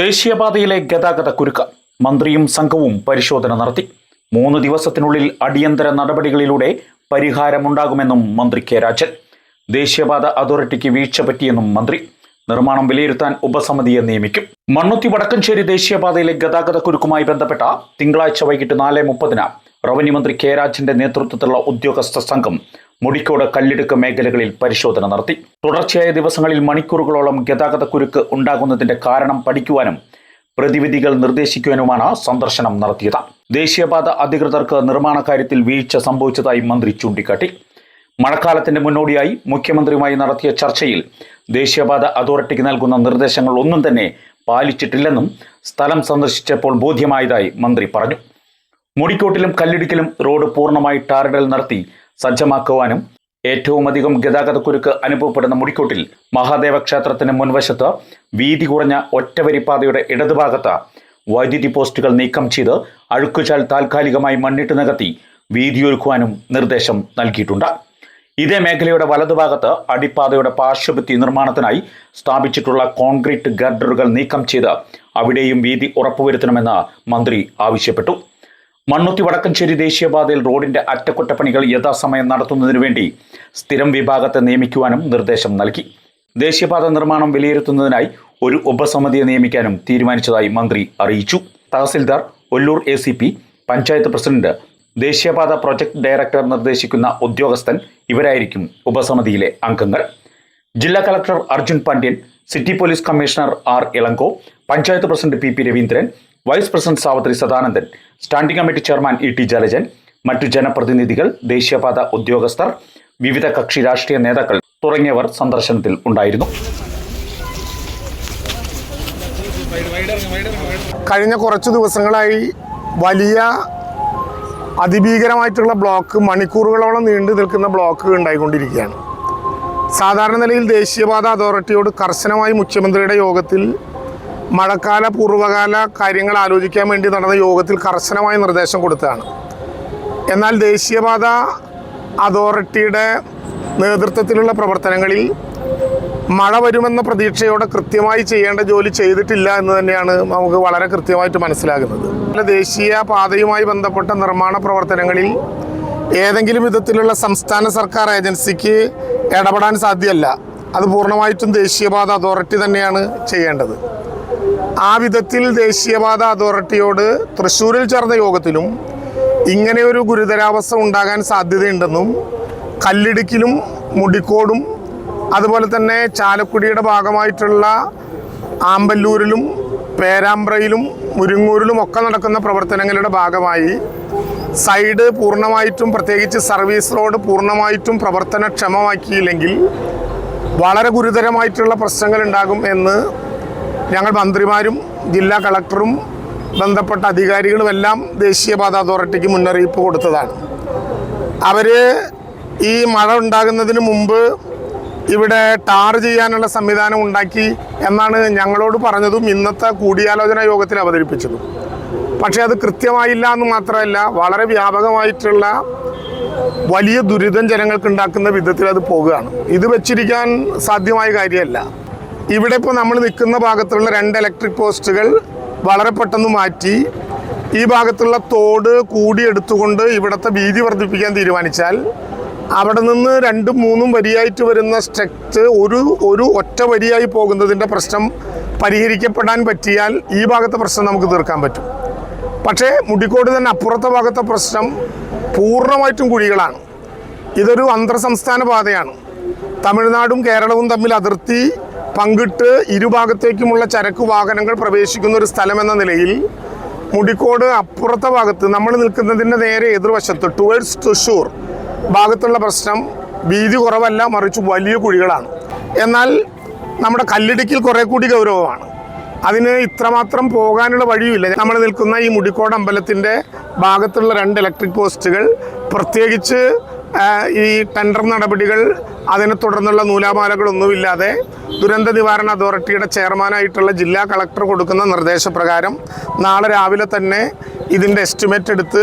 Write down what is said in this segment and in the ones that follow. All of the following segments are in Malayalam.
ദേശീയപാതയിലെ ഗതാഗത കുരുക്ക് മന്ത്രിയും സംഘവും പരിശോധന നടത്തി. മൂന്ന് ദിവസത്തിനുള്ളിൽ അടിയന്തര നടപടികളിലൂടെ പരിഹാരമുണ്ടാകുമെന്നും മന്ത്രി കെ രാജൻ. ദേശീയപാത അതോറിറ്റിക്ക് വീഴ്ച പറ്റിയെന്നും മന്ത്രി. നിർമ്മാണം വിലയിരുത്താൻ ഉപസമിതിയെ നിയമിക്കും. മണ്ണുത്തി വടക്കഞ്ചേരി ദേശീയപാതയിലെ ഗതാഗത കുരുക്കുമായി ബന്ധപ്പെട്ട തിങ്കളാഴ്ച വൈകിട്ട് നാല് മുപ്പതിന് റവന്യൂ മന്ത്രി കെ രാജന്റെ നേതൃത്വത്തിലുള്ള ഉദ്യോഗസ്ഥ സംഘം മുടിക്കോട് കല്ലിടുക്ക് മേഖലകളിൽ പരിശോധന നടത്തി. തുടർച്ചയായ ദിവസങ്ങളിൽ മണിക്കൂറുകളോളം ഗതാഗത കുരുക്ക് ഉണ്ടാകുന്നതിന്റെ കാരണം പഠിക്കുവാനും പ്രതിവിധികൾ നിർദ്ദേശിക്കുവാനുമാണ് സന്ദർശനം നടത്തിയത്. ദേശീയപാത അധികൃതർക്ക് നിർമ്മാണ കാര്യത്തിൽ വീഴ്ച സംഭവിച്ചതായി മന്ത്രി ചൂണ്ടിക്കാട്ടി. മഴക്കാലത്തിന്റെ മുന്നോടിയായി മുഖ്യമന്ത്രിയുമായി നടത്തിയ ചർച്ചയിൽ ദേശീയപാത അതോറിറ്റിക്ക് നൽകുന്ന നിർദ്ദേശങ്ങൾ ഒന്നും തന്നെ പാലിച്ചിട്ടില്ലെന്നും സ്ഥലം സന്ദർശിച്ചപ്പോൾ ബോധ്യമായതായി മന്ത്രി പറഞ്ഞു. മുടിക്കോട്ടിലും കല്ലിടുക്കിലും റോഡ് പൂർണമായി ടാറിടൽ നടത്തി സജ്ജമാക്കുവാനും ഏറ്റവും അധികം ഗതാഗതക്കുരുക്ക് അനുഭവപ്പെടുന്ന മുടിക്കൂട്ടിൽ മഹാദേവ ക്ഷേത്രത്തിന് മുൻവശത്ത് വീതി കുറഞ്ഞ ഒറ്റവരിപ്പാതയുടെ ഇടതുഭാഗത്ത് വൈദ്യുതി പോസ്റ്റുകൾ നീക്കം ചെയ്ത് അഴുക്കുചാൽ താൽക്കാലികമായി മണ്ണിട്ട് നികത്തി വീതിയൊരുക്കുവാനും നിർദ്ദേശം നൽകിയിട്ടുണ്ട്. ഇതേ മേഖലയുടെ വലതുഭാഗത്ത് അടിപ്പാതയുടെ പാർശ്വഭിത്തി നിർമ്മാണത്തിനായി സ്ഥാപിച്ചിട്ടുള്ള കോൺക്രീറ്റ് ഗർഡറുകൾ നീക്കം ചെയ്ത് അവിടെയും വീതി ഉറപ്പുവരുത്തണമെന്ന് മന്ത്രി ആവശ്യപ്പെട്ടു. മണ്ണുത്തി വടക്കഞ്ചേരി ദേശീയപാതയിൽ റോഡിന്റെ അറ്റകുറ്റപ്പണികൾ യഥാസമയം നടത്തുന്നതിനു വേണ്ടി സ്ഥിരം വിഭാഗത്തെ നിയമിക്കുവാനും നിർദ്ദേശം നൽകി. ദേശീയപാത നിർമ്മാണം വിലയിരുത്തുന്നതിനായി ഒരു ഉപസമിതിയെ നിയമിക്കാനും തീരുമാനിച്ചതായി മന്ത്രി അറിയിച്ചു. Tahsildar Ollur A C P panchayat president ദേശീയപാത പ്രൊജക്ട് ഡയറക്ടർ നിർദ്ദേശിക്കുന്ന ഉദ്യോഗസ്ഥൻ ഇവരായിരിക്കും ഉപസമിതിയിലെ അംഗങ്ങൾ. ജില്ലാ collector Arjun Pandian city police commissioner R Ilango panchayat president P P Raveendran vice president Savithri Sadanandan standing committee chairman E T Jalajan മറ്റു ജനപ്രതിനിധികൾ ദേശീയപാത ഉദ്യോഗസ്ഥർ വിവിധ കക്ഷി രാഷ്ട്രീയ നേതാക്കൾ തുടങ്ങിയവർ സന്ദർശനത്തിൽ ഉണ്ടായിരുന്നു. കഴിഞ്ഞ കുറച്ച് ദിവസങ്ങളായി വലിയ അതിഭീകരമായിട്ടുള്ള ബ്ലോക്ക് മണിക്കൂറുകളോളം നീണ്ടു നിൽക്കുന്ന ബ്ലോക്ക് ഉണ്ടായിക്കൊണ്ടിരിക്കുകയാണ്. സാധാരണ നിലയിൽ ദേശീയപാത അതോറിറ്റിയോട് കർശനമായി മുഖ്യമന്ത്രിയുടെ യോഗത്തിൽ മഴക്കാല പൂർവകാല കാര്യങ്ങൾ ആലോചിക്കാൻ വേണ്ടി നടന്ന യോഗത്തിൽ കർശനമായ നിർദ്ദേശം കൊടുത്തതാണ്. എന്നാൽ ദേശീയപാത അതോറിറ്റിയുടെ നേതൃത്വത്തിലുള്ള പ്രവർത്തനങ്ങളിൽ മഴ വരുമെന്ന പ്രതീക്ഷയോടെ കൃത്യമായി ചെയ്യേണ്ട ജോലി ചെയ്തിട്ടില്ല എന്ന് തന്നെയാണ് നമുക്ക് വളരെ കൃത്യമായിട്ട് മനസ്സിലാകുന്നത്. പല ദേശീയ പാതയുമായി ബന്ധപ്പെട്ട നിർമ്മാണ പ്രവർത്തനങ്ങളിൽ ഏതെങ്കിലും വിധത്തിലുള്ള സംസ്ഥാന സർക്കാർ ഏജൻസിക്ക് ഇടപെടാൻ സാധ്യമല്ല അത് പൂർണമായിട്ടും ദേശീയപാത അതോറിറ്റി തന്നെയാണ് ചെയ്യേണ്ടത്. ആ വിധത്തിൽ ദേശീയപാത അതോറിറ്റിയോട് തൃശ്ശൂരിൽ ചേർന്ന യോഗത്തിലും ഇങ്ങനെ ഒരു ഗുരുതരാവസ്ഥ ഉണ്ടാകാൻ സാധ്യതയുണ്ടെന്നും കല്ലിടുക്കിലും മുടിക്കോടും അതുപോലെ തന്നെ ചാലക്കുടിയുടെ ഭാഗമായിട്ടുള്ള ആമ്പല്ലൂരിലും പേരാമ്പ്രയിലും മുരിങ്ങൂരിലും ഒക്കെ നടക്കുന്ന പ്രവർത്തനങ്ങളുടെ ഭാഗമായി സൈഡ് പൂർണമായിട്ടും പ്രത്യേകിച്ച് സർവീസ് റോഡ് പൂർണമായിട്ടും പ്രവർത്തനക്ഷമമാക്കിയില്ലെങ്കിൽ വളരെ ഗുരുതരമായിട്ടുള്ള പ്രശ്നങ്ങൾ ഉണ്ടാകും എന്ന് ഞങ്ങൾ മന്ത്രിമാരും ജില്ലാ കളക്ടറും ബന്ധപ്പെട്ട അധികാരികളുമെല്ലാം ദേശീയപാത അതോറിറ്റിക്ക് മുന്നറിയിപ്പ് കൊടുത്തതാണ്. അവർ ഈ മഴ ഉണ്ടാകുന്നതിന് മുമ്പ് ഇവിടെ ടാർ ചെയ്യാനുള്ള സംവിധാനം ഉണ്ടാക്കി എന്നാണ് ഞങ്ങളോട് പറഞ്ഞതും ഇന്നത്തെ കൂടിയാലോചന യോഗത്തിൽ അവതരിപ്പിച്ചതും. പക്ഷേ അത് കൃത്യമായില്ല എന്ന് മാത്രമല്ല വളരെ വ്യാപകമായിട്ടുള്ള വലിയ ദുരിതം ജനങ്ങൾക്ക് ഉണ്ടാക്കുന്ന വിധത്തിൽ അത് പോകുകയാണ്. ഇത് വെച്ചിരിക്കാൻ സാധ്യമായ കാര്യമല്ല. ഇവിടെ ഇപ്പോൾ നമ്മൾ നിൽക്കുന്ന ഭാഗത്തുള്ള രണ്ട് ഇലക്ട്രിക് പോസ്റ്റുകൾ വളരെ പെട്ടെന്ന് മാറ്റി. ഈ ഭാഗത്തുള്ള തോട് കൂടിയെടുത്തുകൊണ്ട് ഇവിടുത്തെ വീതി വർദ്ധിപ്പിക്കാൻ തീരുമാനിച്ചാൽ അവിടെ നിന്ന് രണ്ടും മൂന്നും വരിയായിട്ട് വരുന്ന സ്ട്രക്റ്റ് ഒരു ഒരു ഒറ്റ വരിയായി പോകുന്നതിന്റെ പ്രശ്നം പരിഹരിക്കപ്പെടാൻ പറ്റിയാൽ ഈ ഭാഗത്തെ പ്രശ്നം നമുക്ക് തീർക്കാൻ പറ്റും. പക്ഷേ മുടിക്കോട് തന്നെ അപ്പുറത്തെ ഭാഗത്തെ പ്രശ്നം പൂർണമായിട്ടും കുഴികളാണ്. ഇതൊരു അന്തർ സംസ്ഥാന പാതയാണ്. തമിഴ്നാടും കേരളവും തമ്മിൽ അതിർത്തി പങ്കിട്ട് ഇരുഭാഗത്തേക്കുമുള്ള ചരക്ക് വാഹനങ്ങൾ പ്രവേശിക്കുന്ന ഒരു സ്ഥലമെന്ന നിലയിൽ മുടിക്കോട് അപ്പുറത്തെ ഭാഗത്ത് നമ്മൾ നിൽക്കുന്നതിന്റെ നേരെ എതിർവശത്ത് ടുവേഴ്സ് തൃശ്ശൂർ ഭാഗത്തുള്ള പ്രശ്നം വീതി കുറവല്ല മറിച്ച് വലിയ കുഴികളാണ്. എന്നാൽ നമ്മുടെ കല്ലിടുക്കിൽ കുറേ കൂടി ഗൗരവമാണ്. അതിന് ഇത്രമാത്രം പോകാനുള്ള വഴിയുമില്ല. നമ്മൾ നിൽക്കുന്ന ഈ മുടിക്കോട് അമ്പലത്തിന്റെ ഭാഗത്തുള്ള രണ്ട് ഇലക്ട്രിക് പോസ്റ്റുകൾ പ്രത്യേകിച്ച് ഈ ടെൻഡർ നടപടികൾ അതിനെ തുടർന്നുള്ള നൂലാമാലകളൊന്നുമില്ലാതെ ദുരന്ത നിവാരണ അതോറിറ്റിയുടെ ചെയർമാനായിട്ടുള്ള ജില്ലാ കളക്ടർ കൊടുക്കുന്ന നിർദ്ദേശപ്രകാരം നാളെ രാവിലെ തന്നെ ഇതിന്റെ എസ്റ്റിമേറ്റ് എടുത്ത്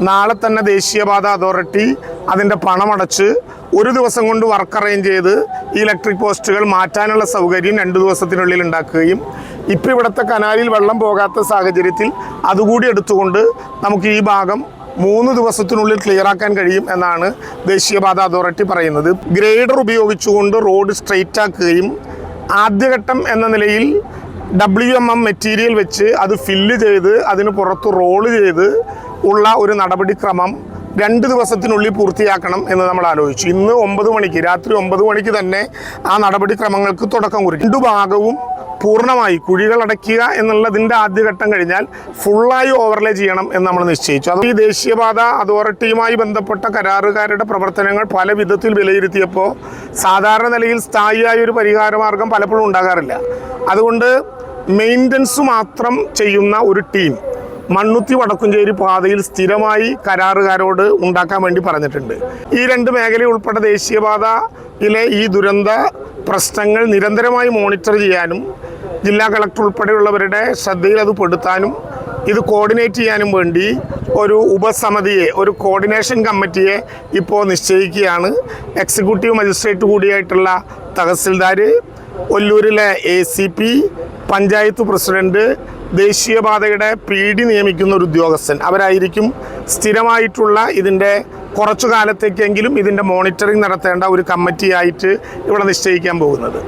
നാളെ തന്നെ ദേശീയപാത അതോറിറ്റി അതിന്റെ പണമടച്ച് ഒരു ദിവസം കൊണ്ട് വർക്ക് അറേഞ്ച് ചെയ്ത് ഇലക്ട്രിക് പോസ്റ്റുകൾ മാറ്റാനുള്ള സൗകര്യം രണ്ട് ദിവസത്തിനുള്ളിൽ ഉണ്ടാക്കുകയും ഇപ്പം ഇവിടുത്തെ കനാലിൽ വെള്ളം പോകാത്ത സാഹചര്യത്തിൽ അതുകൂടി എടുത്തുകൊണ്ട് നമുക്ക് ഈ ഭാഗം മൂന്ന് ദിവസത്തിനുള്ളിൽ ക്ലിയർ ആക്കാൻ കഴിയും എന്നാണ് ദേശീയപാത അതോറിറ്റി പറയുന്നത്. ഗ്രേഡർ ഉപയോഗിച്ചുകൊണ്ട് റോഡ് സ്ട്രെയിറ്റ് ആക്കുകയും ആദ്യഘട്ടം എന്ന നിലയിൽ ഡബ്ല്യു എം എം മെറ്റീരിയൽ വെച്ച് അത് ഫില്ല് ചെയ്ത് അതിന് പുറത്ത് റോൾ ചെയ്ത് ഉള്ള ഒരു നടപടിക്രമം രണ്ട് ദിവസത്തിനുള്ളിൽ പൂർത്തിയാക്കണം എന്ന് നമ്മൾ ആലോചിച്ചു. ഇന്ന് ഒമ്പത് മണിക്ക് രാത്രി ഒമ്പത് മണിക്ക് തന്നെ ആ നടപടിക്രമങ്ങൾക്ക് തുടക്കം കുറിക്കും രണ്ടു ഭാഗവും പൂർണമായി കുഴികൾ അടയ്ക്കുക എന്നുള്ളതിന്റെ ആദ്യഘട്ടം കഴിഞ്ഞാൽ ഫുള്ളായി ഓവർലേ ചെയ്യണം എന്ന് നമ്മൾ നിശ്ചയിച്ചു. അത് ഈ ദേശീയപാത അതോറിറ്റിയുമായി ബന്ധപ്പെട്ട കരാറുകാരുടെ പ്രവർത്തനങ്ങൾ പല വിധത്തിൽ വിലയിരുത്തിയപ്പോൾ സാധാരണ നിലയിൽ സ്ഥായിയായ ഒരു പരിഹാരമാർഗം പലപ്പോഴും ഉണ്ടാകാറില്ല. അതുകൊണ്ട് മെയിന്റനൻസ് മാത്രം ചെയ്യുന്ന ഒരു ടീം മണ്ണുത്തി വടക്കുംചേരി പാതയിൽ സ്ഥിരമായി കരാറുകാരോട് ഉണ്ടാക്കാൻ വേണ്ടി പറഞ്ഞിട്ടുണ്ട്. ഈ രണ്ട് മേഖല ഉൾപ്പെട്ട ദേശീയപാതയിലെ ഈ ദുരന്ത പ്രശ്നങ്ങൾ നിരന്തരമായി മോണിറ്റർ ചെയ്യാനും ജില്ലാ കളക്ടർ ഉൾപ്പെടെയുള്ളവരുടെ ശ്രദ്ധയിൽ അത് പെടുത്താനും ഇത് കോർഡിനേറ്റ് ചെയ്യാനും വേണ്ടി ഒരു ഉപസമിതിയെ ഒരു കോർഡിനേഷൻ കമ്മിറ്റിയെ ഇപ്പോൾ നിശ്ചയിക്കുകയാണ്. എക്സിക്യൂട്ടീവ് മജിസ്ട്രേറ്റ് കൂടിയായിട്ടുള്ള tahsildar ഒല്ലൂരിലെ A C P panchayat president ദേശീയപാതയുടെ P D നിയമിക്കുന്ന ഒരു ഉദ്യോഗസ്ഥൻ. അവരായിരിക്കും സ്ഥിരമായിട്ടുള്ള ഇതിന്റെ കുറച്ചു കാലത്തേക്കെങ്കിലും ഇതിന്റെ മോണിറ്ററിംഗ് നടത്തേണ്ട ഒരു കമ്മിറ്റിയായിട്ട് ഇവിടെ നിശ്ചയിക്കാൻ പോകുന്നത്.